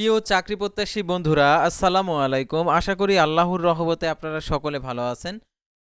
প্রিয় চাকরি প্রত্যাশী বন্ধুরা, আসসালামু আলাইকুম। আশা করি আল্লাহর রহমতে আপনারা সকলে ভালো আছেন।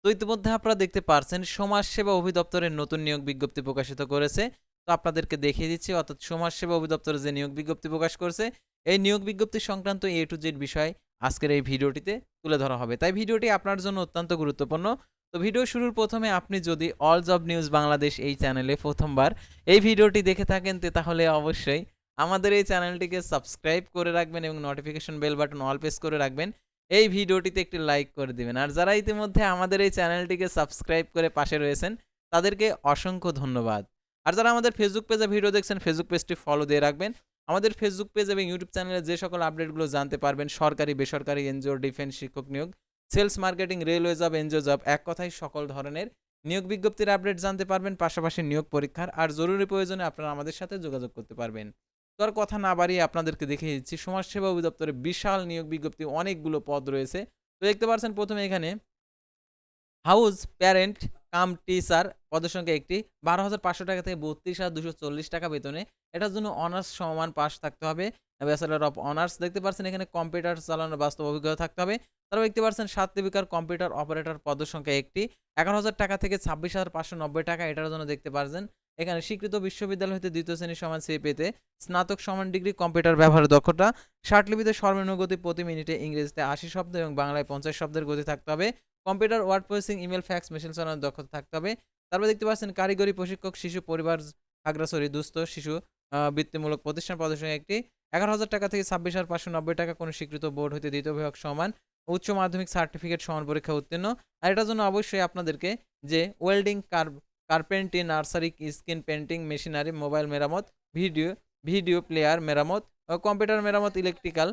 তো ইতিমধ্যে আপনারা দেখতে পারছেন, সমাজসেবা অধিদপ্তরের নতুন নিয়োগ বিজ্ঞপ্তি প্রকাশিত করেছে। তো আপনাদেরকে দেখিয়ে দিচ্ছি, অর্থাৎ সমাজসেবা অধিদপ্তর যে নিয়োগ বিজ্ঞপ্তি প্রকাশ করেছে, এই নিয়োগ বিজ্ঞপ্তি সংক্রান্ত এ টু জেড বিষয় আজকের এই ভিডিওটিতে তুলে ধরা হবে। তাই ভিডিওটি আপনার জন্য অত্যন্ত গুরুত্বপূর্ণ। তো ভিডিও শুরুর প্রথমে আপনি যদি অল জব নিউজ বাংলাদেশ এই চ্যানেলে প্রথমবার এই ভিডিওটি দেখে থাকেন তাহলে অবশ্যই আমাদের এই চ্যানেলটিকে সাবস্ক্রাইব করে রাখবেন এবং notification bell button all press করে রাখবেন। এই ভিডিওটিতে একটি লাইক করে দিবেন। আর যারা ইতিমধ্যে আমাদের এই চ্যানেলটিকে সাবস্ক্রাইব করে পাশে রয়েছেন, তাদেরকে অসংখ্য ধন্যবাদ। আর যারা আমাদের ফেসবুক পেজে ভিডিও দেখছেন ফেসবুক পেজটি ফলো দিয়ে রাখবেন। আমাদের ফেসবুক পেজ এবং ইউটিউব চ্যানেলে যে সকল আপডেটগুলো জানতে পারবেন, সরকারি, বেসরকারি এনজিও ডিফেন্স শিক্ষক নিয়োগ sales marketing railway job NGO job এক কথায় সকল ধরনের নিয়োগ বিজ্ঞপ্তির আপডেট জানতে পারবেন, পাশাপাশি নিয়োগ পরীক্ষার আর জরুরি প্রয়োজনে আপনারা আমাদের সাথে যোগাযোগ করতে পারবেন। তো আর কথা না বাড়িয়ে আপনাদেরকে দেখিয়ে দিচ্ছি। সমাজসেবা অধিদপ্তরে বিশাল নিয়োগ বিজ্ঞপ্তি, অনেকগুলো পদ রয়েছে। তো দেখতে পাচ্ছেন প্রথমে এখানে, হাউস প্যারেন্ট কাম টিচার পদের সংখ্যা একটি, বারো হাজার পাঁচশো টাকা থেকে বত্রিশ হাজার দুশো চল্লিশ টাকা বেতনে। এটার জন্য অনার্স সমান পাস থাকতে হবে। ব্যাচেলার অফ অনার্স দেখতে পাচ্ছেন এখানে কম্পিউটার চালানোর বাস্তব অভিজ্ঞতা থাকতে হবে। তারপর দেখতে পাচ্ছেন সাত লিপিকার কম্পিউটার অপারেটর পদের সংখ্যা একটি, এগারো হাজার টাকা থেকে ছাব্বিশ হাজার পাঁচশো নব্বই টাকা এটার জন্য দেখতে পাচ্ছেন। এখানে স্বীকৃত বিশ্ববিদ্যালয় হতে দ্বিতীয় শ্রেণির সমান সি পেতে স্নাতক সমান ডিগ্রি কম্পিউটার ব্যবহারের দক্ষতা লিপিতে সর্বনিম্ন গতি প্রতি মিনিটে ইংরেজিতে আশি শব্দ এবং বাংলায় পঞ্চাশ শব্দের গতি থাকতে হবে। Computer, word processing, email, fax, machine চালানোর দক্ষতা থাকতে হবে। তারপর দেখতে পাচ্ছেন কারিগরি প্রশিক্ষক, শিশু পরিবার খাগড়াছড়ি দুস্থ, শিশু বৃত্তিমূলক প্রতিষ্ঠান প্রদর্শনী একটি। এগারো হাজার টাকা থেকে ছাব্বিশ হাজার পাঁচশো নব্বই টাকা কোনো স্বীকৃত বোর্ড হতে দ্বিতীয় বিভাগ সমান, উচ্চ মাধ্যমিক সার্টিফিকেট সমান পরীক্ষা উত্তীর্ণ। আর এটার জন্য অবশ্যই আপনাদেরকে যে welding car carpentry, nursery, screen painting machinery, mobile মেরামত, ভিডিও ভিডিও প্লেয়ার মেরামত কম্পিউটার মেরামত, ইলেকট্রিক্যাল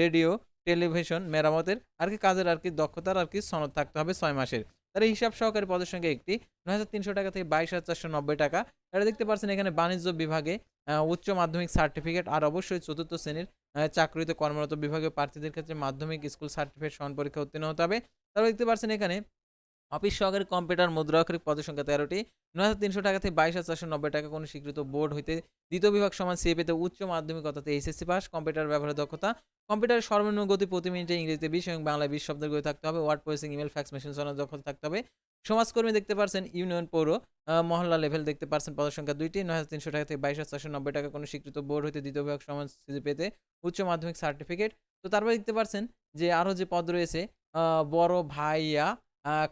রেডিও, টেলিভিশন মেরামতের আর কি কাজের আর কি দক্ষতার আর কি সনদ থাকতে হবে ছয় মাসের। তার হিসাব সহকারী পদের সঙ্গে একটি, নয় হাজার তিনশো টাকা থেকে বাইশ হাজার চারশো নব্বই টাকা। এটা দেখতে পাচ্ছেন এখানে বাণিজ্য বিভাগে উচ্চ মাধ্যমিক সার্টিফিকেট আর অবশ্যই চতুর্থ শ্রেণির চাকরিতে কর্মরত বিভাগীয় প্রার্থীদের ক্ষেত্রে মাধ্যমিক স্কুল সার্টিফিকেট সমান পরীক্ষা উত্তীর্ণ হতে হবে। তারপর দেখতে পাচ্ছেন এখানে অফিস সহকারী কম্পিউটার মুদ্রাক্ষরিক পদের সংখ্যা তেরোটি, নয় হাজার তিনশো টাকা থেকে বাইশ হাজার চারশো নব্বই টাকা কোনো স্বীকৃত বোর্ড হইতে দ্বিতীয় বিভাগ সমান সিএপিতে উচ্চ মাধ্যমিক অর্থাৎ এইচএসসি পাস, কম্পিউটার ব্যবহারের দক্ষতা, কম্পিউটারের সর্বনিম্ন গতি প্রতি মিনিটে ইংরেজিতে বিশ এবং বাংলায় বিশ শব্দের গতি থাকতে হবে, word processing, email, fax, machine চালানোর দক্ষতা থাকতে হবে। সমাজকর্মী দেখতে পারছেন ইউনিয়ন পৌর মহল্লা লেভেল দেখতে পারছেন পদের সংখ্যা দুইটি, নয় হাজার তিনশো টাকা থেকে বাইশ হাজার চারশো নব্বই টাকা কোনো স্বীকৃত বোর্ড হইতে দ্বিতীয় বিভাগ সমান সিজিপিতে উচ্চ মাধ্যমিক সার্টিফিকেট তো তারপরে দেখতে পারছেন যে আরও যে পদ রয়েছে বড় ভাইয়া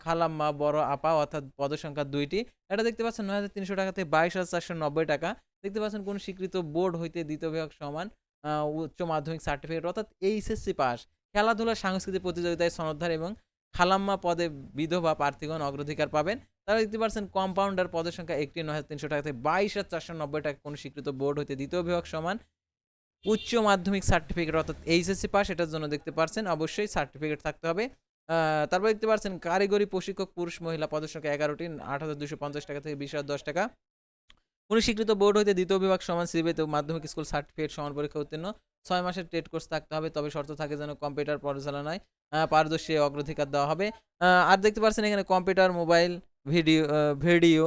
খালাম্মা, বড় আপা অর্থাৎ পদের সংখ্যা দুইটি। এটা দেখতে পাচ্ছেন নয় হাজার তিনশো টাকা থেকে বাইশ হাজার চারশো নব্বই টাকা। দেখতে পাচ্ছেন কোন স্বীকৃত বোর্ড হইতে দ্বিতীয় বিভাগ সমান উচ্চ মাধ্যমিক সার্টিফিকেট অর্থাৎ এইচএসসি পাস। খেলাধুলা, সাংস্কৃতিক প্রতিযোগিতায় সনদধার এবং খালাম্মা পদে বিধবা প্রার্থীগণ অগ্রাধিকার পাবেন। তারা দেখতে পাচ্ছেন কম্পাউন্ডার পদের সংখ্যা একটি, নয় হাজার তিনশো টাকা থেকে বাইশ হাজার চারশো নব্বই টাকা কোনো স্বীকৃত বোর্ড হইতে দ্বিতীয় বিভাগ সমান। উচ্চ মাধ্যমিক সার্টিফিকেট অর্থাৎ এইচএসসি পাস, এটার জন্য দেখতে পাচ্ছেন অবশ্যই সার্টিফিকেট থাকতে হবে। তারপর দেখতে পাচ্ছেন কারিগরি প্রশিক্ষক পুরুষ মহিলা পদের সংখ্যা এগারোটি, আট হাজার দুশো পঞ্চাশ টাকা থেকে বিশ হাজার দশ টাকা। কোনো স্বীকৃত বোর্ড হইতে দ্বিতীয় বিভাগ সমান সিবিতে মাধ্যমিক স্কুল সার্টিফিকেট সমান পরীক্ষা উত্তীর্ণ। ছয় মাসের টেট কোর্স থাকতে হবে, তবে শর্ত থাকে যেন কম্পিউটার পরিচালনায় পারদর্শী অগ্রাধিকার দেওয়া হবে। আর দেখতে পাচ্ছেন এখানে কম্পিউটার, মোবাইল, ভিডিও ভিডিও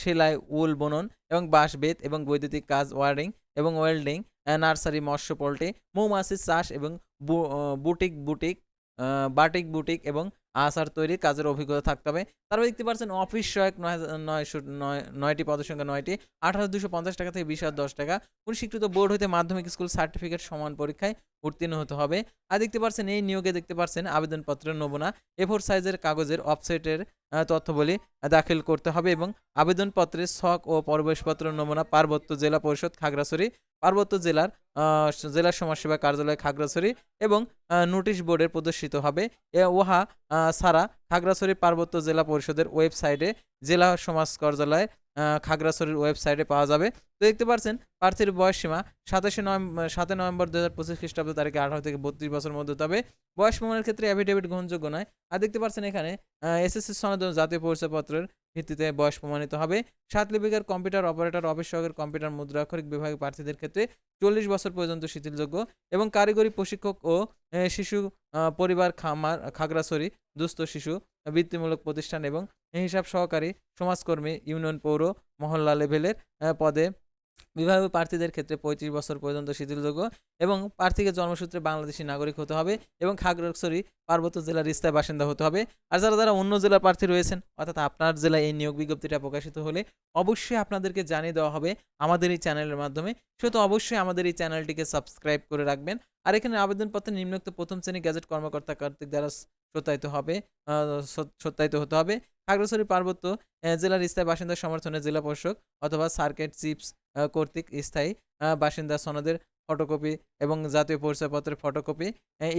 সেলাই, উল, বুনন এবং বাঁশবেত এবং বৈদ্যুতিক কাজ, ওয়ারিং এবং ওয়েল্ডিং নার্সারি, মৎস্য, পোল্ট্রি মৌমাছির চাষ এবং বুটিক বুটিক বাটিক বুটিক এবং আচার তৈরি কাজের অভিজ্ঞতা থাকতে হবে। তারপর দেখতে পাচ্ছেন অফিস সহায়ক নয় নয় নয়টি পদের সংখ্যা নয়টি হাজার দুশো পঞ্চাশ টাকা থেকে বিশ হাজার দশ টাকা। কোন স্বীকৃত বোর্ড হইতে মাধ্যমিক স্কুল সার্টিফিকেট সমান পরীক্ষায় উত্তীর্ণ হতে হবে। আর দেখতে পাচ্ছেন এই নিয়োগে দেখতে পাচ্ছেন আবেদনপত্রের নমুনা এ ফোর সাইজের কাগজের অফসেটের তথ্যবলী দাখিল করতে হবে এবং আবেদনপত্রের ছক ও প্রবেশপত্র নমুনা পার্বত্য জেলা পরিষদ খাগড়াছড়ি পার্বত্য জেলার জেলা সমাজসেবা কার্যালয় খাগড়াছড়ি এবং নোটিশ বোর্ডে প্রদর্শিত হবে। ওহা ছাড়া খাগড়াছড়ি পার্বত্য জেলা পরিষদের ওয়েবসাইটে জেলা সমাজ কার্যালয় খাগড়াছড়ির ওয়েবসাইটে পাওয়া যাবে। তো দেখতে পাচ্ছেন প্রার্থীর বয়স সীমা সাতাশে নভেম্বর সাতই নভেম্বর দু হাজার পঁচিশ খ্রিস্টাব্দ তারিখে আঠারো থেকে বত্রিশ বছরের মধ্যে, তবে বয়স প্রমাণের ক্ষেত্রে অ্যাফিডেভিট গ্রহণযোগ্য নয়। আর দেখতে পাচ্ছেন এখানে এসএসসি সনদ জাতীয় পরিচয়পত্রের ভিত্তিতে বয়স প্রমাণিত হবে। সাত লিপিকার কম্পিউটার অপারেটর, অফিস সহকারী কম্পিউটার মুদ্রাক্ষরিক বিভাগের প্রার্থীদের ক্ষেত্রে চল্লিশ বছর পর্যন্ত শিথিলযোগ্য এবং কারিগরি প্রশিক্ষক ও শিশু পরিবার খামার, খাগড়াছড়ি, দুস্থ শিশু, বৃত্তিমূলক প্রতিষ্ঠান এবং হিসাব সহকারী সমাজকর্মী ইউনিয়ন পৌর মহল্লা লেভেলের পদে বিবাহিত প্রার্থীদের ক্ষেত্রে পঁয়ত্রিশ বছর পর্যন্ত শিথিলযোগ্য এবং প্রার্থীকে জন্মসূত্রে বাংলাদেশি নাগরিক হতে হবে এবং খাগড়াছড়ি, পার্বত্য জেলার স্থায়ী বাসিন্দা হতে হবে। আর যারা যারা অন্য জেলার প্রার্থী রয়েছেন, অর্থাৎ আপনার জেলায় এই নিয়োগ বিজ্ঞপ্তিটা প্রকাশিত হলে অবশ্যই আপনাদেরকে জানিয়ে দেওয়া হবে আমাদের এই চ্যানেলের মাধ্যমে। সেহেতু অবশ্যই আমাদের এই চ্যানেলটিকে সাবস্ক্রাইব করে রাখবেন। আর এখানে আবেদনপত্রে নিম্নোক্ত প্রথম শ্রেণি গ্যাজেট কর্মকর্তা কর্তৃক দ্বারা সত্যায়িত হবে সত্যায়িত হতে হবে। খাগড়াছড়ি, পার্বত্য জেলার স্থায়ী বাসিন্দা সমর্থনে জেলা প্রশাসক অথবা সার্কেট, চিপস কর্তৃক স্থায়ী বাসিন্দা সনদের ফটোকপি এবং জাতীয় পরিচয়পত্রের ফটোকপি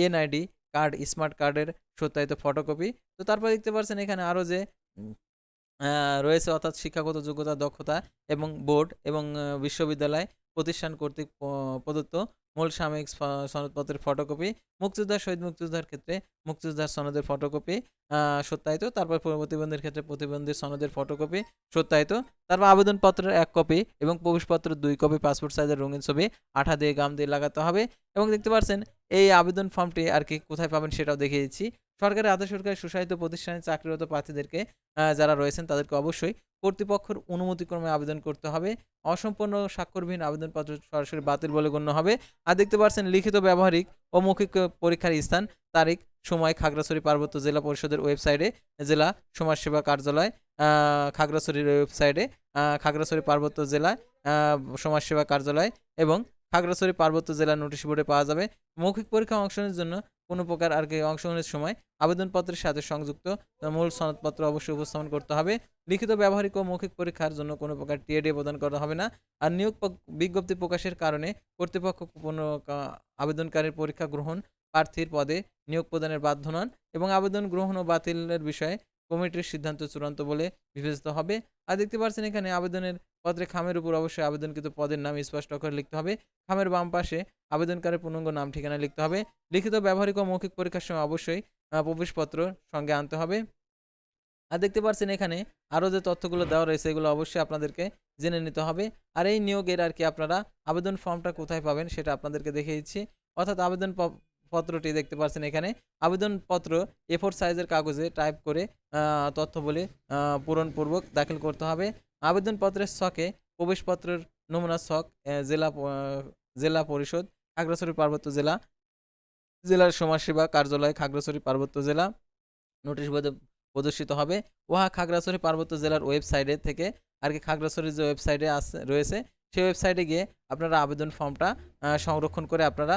এনআইডি কার্ড স্মার্ট কার্ডের সত্যায়িত ফটোকপি তো তারপর দেখতে পাচ্ছেন এখানে আরও যে রয়েছে অর্থাৎ শিক্ষাগত যোগ্যতা, দক্ষতা এবং বোর্ড এবং বিশ্ববিদ্যালয় প্রতিষ্ঠান কর্তৃক প্রদত্ত মূল সাময়িক সনদপত্রের ফটোকপি মুক্তিযোদ্ধা শহীদ মুক্তিযোদ্ধার ক্ষেত্রে মুক্তিযোদ্ধার সনদের ফটোকপি সত্যায়িত, তারপর প্রতিবন্ধীর ক্ষেত্রে প্রতিবন্ধীর সনদের ফটোকপি সত্যায়িত, তারপর আবেদনপত্রের এক কপি এবং প্রবেশপত্রের দুই কপি পাসপোর্ট সাইজের রঙিন ছবি, আঠা দিয়ে গাম দিয়ে লাগাতে হবে এবং দেখতে পাচ্ছেন, এই আবেদন ফর্মটি আর কি কোথায় পাবেন সেটাও দেখিয়ে দিচ্ছি। সরকারি আধা সরকারি সুশাসিত প্রতিষ্ঠানে চাকরিরত প্রার্থীদেরকে যারা রয়েছেন তাদেরকে অবশ্যই কর্তৃপক্ষের অনুমতিক্রমে আবেদন করতে হবে। অসম্পূর্ণ স্বাক্ষরবিহীন আবেদনপত্র সরাসরি বাতিল বলে গণ্য হবে। আর দেখতে পাচ্ছেন, লিখিত, ব্যবহারিক ও মৌখিক পরীক্ষার স্থান, তারিখ, সময়, খাগড়াছড়ি পার্বত্য জেলা পরিষদের ওয়েবসাইটে, জেলা সমাজসেবা কার্যালয় খাগড়াছড়ির ওয়েবসাইটে খাগড়াছড়ি পার্বত্য জেলা সমাজসেবা কার্যালয় এবং খাগড়াছড়ি পার্বত্য জেলা নোটিশ বোর্ডে পাওয়া যাবে। মৌখিক পরীক্ষা অংশগ্রহণের জন্য কোনো প্রকার আর কি অংশগ্রহণের সময় আবেদনপত্রের সাথে সংযুক্ত মূল সনদপত্র অবশ্যই উপস্থাপন করতে হবে। লিখিত, ব্যবহারিক ও মৌখিক পরীক্ষার জন্য কোনো প্রকার টিএডি প্রদান করা হবে না। আর নিয়োগ বিজ্ঞপ্তি প্রকাশের কারণে কর্তৃপক্ষ কোনো আবেদনকারীর পরীক্ষা গ্রহণ প্রার্থীর পদে নিয়োগ প্রদানের বাধ্য নন এবং আবেদন গ্রহণ ও বাতিলের বিষয়ে কমিটির সিদ্ধান্ত চূড়ান্ত বলে বিবেচিত হবে। আর দেখতে পাচ্ছেন এখানে আবেদনের পত্রে খামের উপর অবশ্যই আবেদনকৃত পদের নাম স্পষ্ট করে লিখতে হবে। খামের বাম পাশে আবেদনকারীর পূর্ণাঙ্গ নাম ঠিকানা লিখতে হবে। লিখিত, ব্যবহারিক ও মৌখিক পরীক্ষার সময় অবশ্যই প্রবেশপত্র সঙ্গে আনতে হবে। আর দেখতে পাচ্ছেন এখানে আরও যে তথ্যগুলো দেওয়া রয়েছে, এগুলো অবশ্যই আপনাদেরকে জেনে নিতে হবে। আর এই নিয়োগের আর কি আপনারা আবেদন ফর্মটা কোথায় পাবেন সেটা আপনাদেরকে দেখে দিচ্ছি। অর্থাৎ আবেদন পত্রটি দেখতে পাচ্ছেন এখানে। আবেদনপত্র এ ফোর সাইজের কাগজে টাইপ করে তথ্য বলে পূরণপূর্বক দাখিল করতে হবে। আবেদনপত্রের ছকে প্রবেশপত্রের নমুনা ছক জেলা জেলা পরিষদ, খাগড়াছড়ি পার্বত্য জেলা, জেলার সমাজসেবা কার্যালয়, খাগড়াছড়ি পার্বত্য জেলা, নোটিশ বোর্ডে প্রদর্শিত হবে। উহা খাগড়াছড়ি পার্বত্য জেলার ওয়েবসাইটে থেকে আর কি খাগড়াছড়ির যে ওয়েবসাইটে আছে, রয়েছে, সেই ওয়েবসাইটে গিয়ে আপনারা আবেদন ফর্মটা সংরক্ষণ করে আপনারা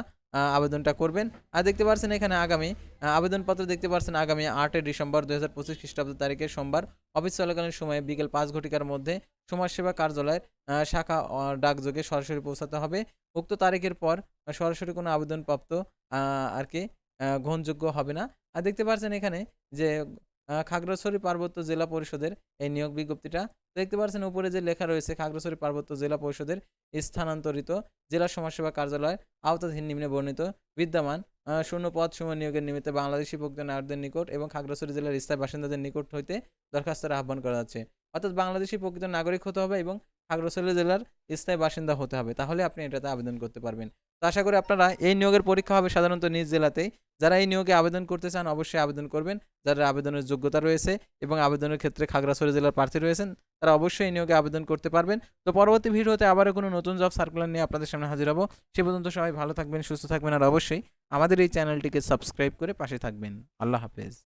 আবেদনটা করবেন। আর দেখতে পাচ্ছেন এখানে আগামী আবেদনপত্র দেখতে পাচ্ছেন আগামী আটই ডিসেম্বর দু হাজার পঁচিশ খ্রিস্টাব্দ তারিখে সোমবার। অফিস চলাকালীন সময়ে বিকেল পাঁচ ঘটিকার মধ্যে সমাজসেবা কার্যালয়ের শাখা ডাকযোগে সরাসরি পৌঁছাতে হবে। উক্ত তারিখের পর সরাসরি কোনো আবেদনপ্রাপ্ত আর কি গ্রহণযোগ্য হবে না। আর দেখতে পাচ্ছেন এখানে যে খাগড়াছড়ি পার্বত্য জেলা পরিষদের এই নিয়োগ বিজ্ঞপ্তিটা। দেখতে পাচ্ছেন, উপরে যে লেখা রয়েছে, খাগড়াছড়ি পার্বত্য জেলা পরিষদের স্থানান্তরিত জেলা সমাজসেবা কার্যালয় আওতাধীন নিম্নে বর্ণিত। বিদ্যমান শূন্য পদ সময় নিয়োগের নিমিত্তে বাংলাদেশি প্রকৃত নাগরিকদের নিকট এবং খাগড়াছড়ি জেলার স্থায়ী বাসিন্দাদের নিকট হইতে দরখাস্তের আহ্বান করা যাচ্ছে। অর্থাৎ বাংলাদেশি প্রকৃত নাগরিক হতে হবে এবং খাগড়াছড়ি জেলার স্থায়ী বাসিন্দা হতে হবে। তাহলে আপনি এটাতে আবেদন করতে পারবেন। তো আশা করি আপনারা এই নিয়োগের পরীক্ষা হবে সাধারণত নিজ জেলাতেই। যারা এই নিয়োগে আবেদন করতে চান অবশ্যই আবেদন করবেন। যারা আবেদনের যোগ্যতা রয়েছে এবং আবেদনের ক্ষেত্রে খাগড়াছড়ি জেলার প্রার্থী রয়েছেন, তারা অবশ্যই এই নিয়োগে আবেদন করতে পারবেন। তো পরবর্তী ভিডিওতে আবারও কোনো নতুন জব সার্কুলার নিয়ে আপনাদের সামনে হাজির হব। সে পর্যন্ত সবাই ভালো থাকবেন, সুস্থ থাকবেন আর অবশ্যই আমাদের এই চ্যানেলটিকে সাবস্ক্রাইব করে পাশে থাকবেন। আল্লাহ হাফেজ।